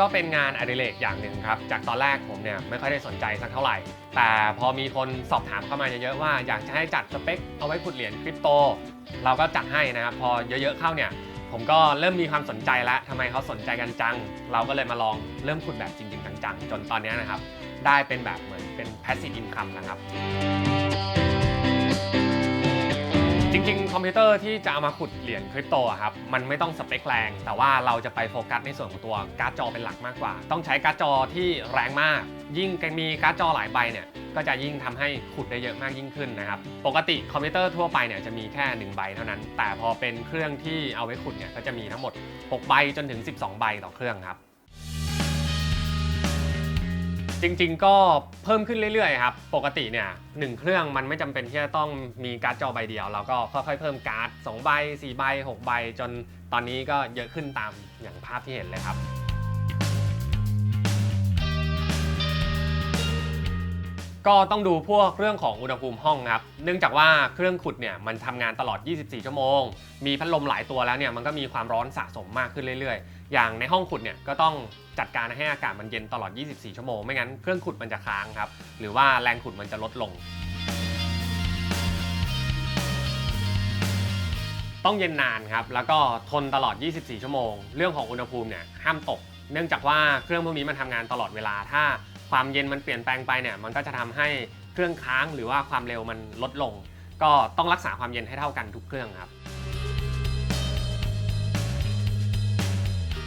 ก็เป็นงานอดิเรกอย่างหนึ่งครับ จากตอนแรกผมเนี่ยไม่ค่อยได้สนใจสักเท่าไหร่ แต่พอมีคนสอบถามเข้ามาเยอะๆว่าอยากจะให้จัดสเปคเอาไว้ขุดเหรียญคริปโต เราก็จัดให้นะครับ พอเยอะๆเข้าเนี่ยผมก็เริ่มมีความสนใจแล้วทำไมเขาสนใจกันจัง เราก็เลยมาลองเริ่มขุดแบบจริงๆจังๆ จนตอนนี้นะครับ ได้เป็นแบบเหมือนเป็น passive income นะครับ ริง ๆ คอมพิวเตอร์ที่จะเอามาขุดเหรียญคริปโตอะครับ มันไม่ต้องสเปคแรง แต่ว่าเราจะไปโฟกัสในส่วนของตัวการ์ดจอเป็นหลักมากกว่า ต้องใช้การ์ดจอที่แรงมาก ยิ่งมีการ์ดจอหลายใบเนี่ย ก็จะยิ่งทำให้ขุดได้เยอะมากยิ่งขึ้นนะครับ ปกติคอมพิวเตอร์ทั่วไปเนี่ยจะมีแค่1ใบเท่านั้น แต่พอเป็นเครื่องที่เอาไว้ขุดเนี่ย ก็จะมีทั้งหมด 6 ใบจนถึง 12 ใบต่อเครื่องครับ จริง ๆ ก็เพิ่มขึ้นเรื่อยๆครับ ปกติเนี่ยหนึ่งเครื่องมันไม่จำเป็นที่จะต้องมีการ์ดจอใบเดียว เราก็ค่อยๆ เพิ่มการ์ด2ใบ4ใบ6ใบจนตอนนี้ก็เยอะขึ้นตามอย่างภาพที่เห็นเลยครับ ก็ต้องดูพวกเรื่องของอุณหภูมิห้องครับ เนื่องจากว่าเครื่องขุดเนี่ยมันทำงานตลอด 24 ชั่วโมง มีพัดลมหลายตัวแล้วเนี่ยมันก็มีความร้อนสะสมมากขึ้นเรื่อยๆ อย่างในห้องขุดเนี่ยก็ต้องจัดการให้อากาศมันเย็นตลอด 24 ชั่วโมง ไม่งั้นเครื่องขุดมันจะค้างครับ หรือว่าแรงขุดมันจะลดลง ต้องเย็นนานครับ แล้วก็ทนตลอด 24 ชั่วโมง เรื่องของอุณหภูมิเนี่ยห้ามตก เนื่องจากว่าเครื่องพวกนี้มันทำงานตลอดเวลา ถ้า ความเย็นมันเปลี่ยนแปลงไปเนี่ยมันก็จะทำให้เครื่องค้างหรือว่าความเร็วมันลดลง ก็ต้องรักษาความเย็นให้เท่ากันทุกเครื่องครับ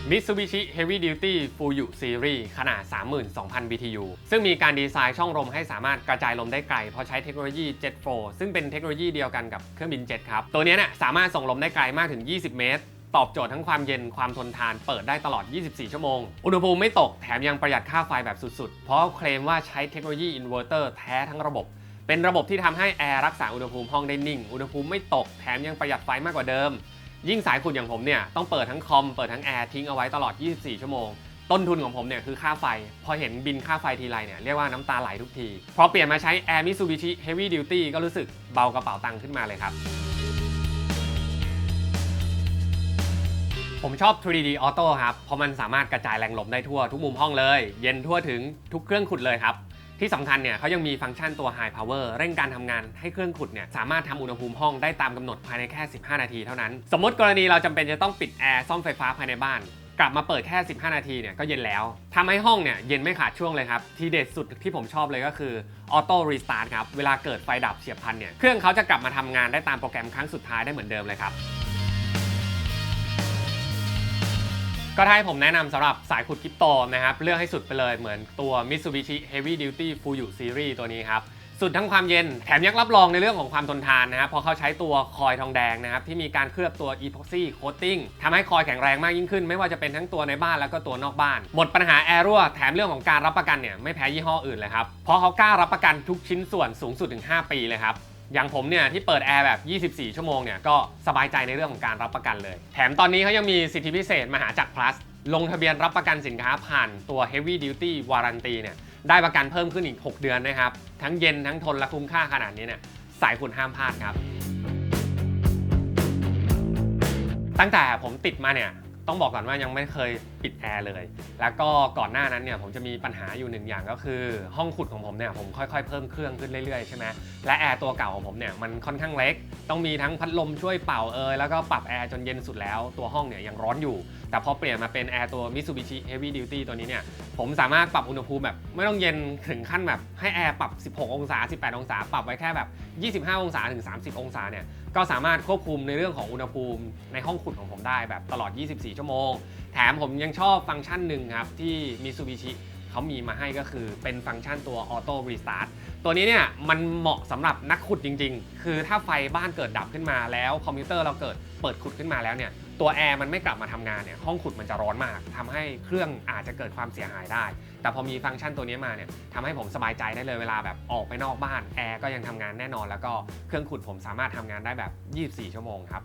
Mitsubishi Heavy Duty Fuyu Series ขนาด 32,000 BTU ซึ่งมีการดีไซน์ช่องลมให้สามารถกระจายลมได้ไกล เพราะใช้เทคโนโลยี Jet Flow ซึ่งเป็นเทคโนโลยีเดียวกันกับเครื่องบินเจ็ตครับ ตัวนี้เนี่ยสามารถส่งลมได้ไกลมากถึง 20 เมตร ตอบโจทย์ทั้งความเย็นความทนทานเปิดได้ตลอด 24 ชั่วโมง อุณหภูมิไม่ตกแถมยังประหยัดค่าไฟแบบสุดๆ เพราะเคลมว่าใช้เทคโนโลยีอินเวอร์เตอร์แท้ทั้งระบบ เป็นระบบที่ทำให้แอร์รักษาอุณหภูมิห้องได้นิ่ง อุณหภูมิไม่ตกแถมยังประหยัดไฟมากกว่าเดิม ยิ่งสายขุดอย่างผมเนี่ยต้องเปิดทั้งคอมเปิดทั้งแอร์ทิ้งเอาไว้ตลอด 24 ชั่วโมงต้นทุนของผมเนี่ยคือค่าไฟ พอเห็นบินค่าไฟทีไรเนี่ยเรียกว่าน้ำตาไหลทุกที พอเปลี่ยนมาใช้ Air Mitsubishi Heavy Duty ก็รู้สึกเบากระเป๋าตังค์ขึ้นมาเลยครับ ผมชอบ 3D Auto ครับ เพราะมันสามารถกระจายแรงลมได้ทั่วทุกมุมห้องเลย เย็นทั่วถึงทุกเครื่องขุดเลยครับ ที่สำคัญเนี่ยเขายังมีฟังก์ชันตัว High Power เร่งการทำงานให้เครื่องขุดเนี่ยสามารถทำอุณหภูมิห้องได้ตามกำหนดภายในแค่ 15 นาทีเท่านั้น สมมติกรณีเราจำเป็นจะต้องปิดแอร์ซ่อมไฟฟ้าภายในบ้าน กลับมาเปิดแค่ 15 นาทีเนี่ยก็เย็นแล้วทำให้ห้องเนี่ยเย็นไม่ขาดช่วงเลยครับทีเด็ดสุดที่ผมชอบเลยก็คือ Auto Restart ครับเวลาเกิดไฟดับเฉียบพลันเนี่ยเครื่องเขาจะกลับมาทำงานได้ตามโปรแกรมครั้งสุดท้ายได้เหมือนเดิมเลยครับ ก็ถ้าให้ผมแนะนำสำหรับสายขุดคริปโตนะครับ เลือกให้สุดไปเลยเหมือนตัว Mitsubishi Heavy Duty Fuyu Series ตัวนี้ครับสุดทั้งความเย็นแถมยังรับรองในเรื่องของความทนทานนะครับพราะเขาใช้ตัวคอยทองแดงนะครับที่มีการเคลือบตัว epoxy coating ทำให้คอยแข็งแรงมากยิ่งขึ้น ไม่ว่าจะเป็นทั้งตัวในบ้านแล้วก็ตัวนอกบ้าน หมดปัญหาแอร์รั่วแถมเรื่องของการรับประกันเนี่ยไม่แพ้ยี่ห้ออื่นเลยครับเพราะเขากล้ารับประกันทุกชิ้นส่วนสูงสุดถึง 5 ปีเลยครับ อย่างผมเนี่ยที่เปิดแอร์แบบ 24 ชั่วโมงเนี่ยก็สบายใจในเรื่องของการรับประกันเลย แถมตอนนี้เขายังมีสิทธิพิเศษมหาจักร plus ลงทะเบียนรับประกันสินค้าผ่านตัว heavy duty warranty เนี่ยได้ประกันเพิ่มขึ้นอีก 6 เดือนนะครับ ทั้งเย็นทั้งทนและคุ้มค่าขนาดนี้เนี่ยสายคุณห้ามพลาดครับ ตั้งแต่ผมติดมาเนี่ย ต้องบอกก่อนว่ายังไม่เคยปิดแอร์เลย แล้วก็ก่อนหน้านั้นเนี่ยผมจะมีปัญหาอยู่หนึ่งอย่างก็คือ ห้องขุดของผมเนี่ยผมค่อยๆ เพิ่มเครื่องขึ้นเรื่อยๆใช่ไหมและแอร์ตัวเก่าของผมเนี่ยมันค่อนข้างเล็ก ต้องมีทั้งพัดลมช่วยเป่าเอยแล้วก็ปรับแอร์จนเย็นสุดแล้ว ตัวห้องเนี่ยยังร้อนอยู่ แต่พอเปลี่ยนมาเป็นแอร์ตัว Mitsubishi Heavy Duty ตัวนี้เนี่ยผมสามารถปรับอุณหภูมิแบบไม่ต้องเย็นถึงขั้นแบบให้แอร์ปรับ 16 องศา 18 องศา ปรับไว้แค่แบบ 25 องศาถึง 30 องศาเนี่ยก็สามารถควบคุมในเรื่องของอุณหภูมิในห้องขุดของผมได้แบบตลอด 24 ชั่วโมง แถมผมยังชอบฟังก์ชันหนึ่งครับที่มิซูบิชิ เขามีมาให้ก็คือเป็นฟังก์ชันตัว Auto Restart ตัวนี้เนี่ยมันเหมาะสำหรับนักขุดจริง ๆ คือถ้าไฟบ้านเกิดดับขึ้นมาแล้วคอมพิวเตอร์เราเกิดเปิดขุดขึ้นมาแล้วเนี่ยตัวแอร์มันไม่กลับมาทำงานเนี่ยห้องขุดมันจะร้อนมากทำให้เครื่องอาจจะเกิดความเสียหายได้ แต่พอมีฟังก์ชันตัวนี้มาเนี่ยทำให้ผมสบายใจได้เลยเวลาแบบออกไปนอกบ้านแอร์ก็ยังทำงานแน่นอน แล้วก็เครื่องขุดผมสามารถทำงานได้แบบ 24 ชั่วโมงครับ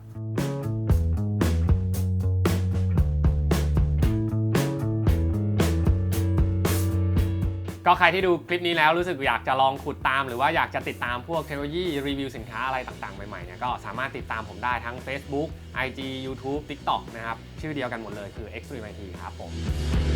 ก็ใครที่ดูคลิปนี้แล้วรู้สึกอยากจะลองขุดตาม หรือว่าอยากจะติดตามพวกเทคโนโลยีรีวิวสินค้าอะไรต่างๆ ใหม่ๆเนี่ยก็สามารถติดตามผมได้ทั้ง Facebook IG YouTube TikTok นะครับ ชื่อเดียวกันหมดเลยคือ Extreme IT ครับผม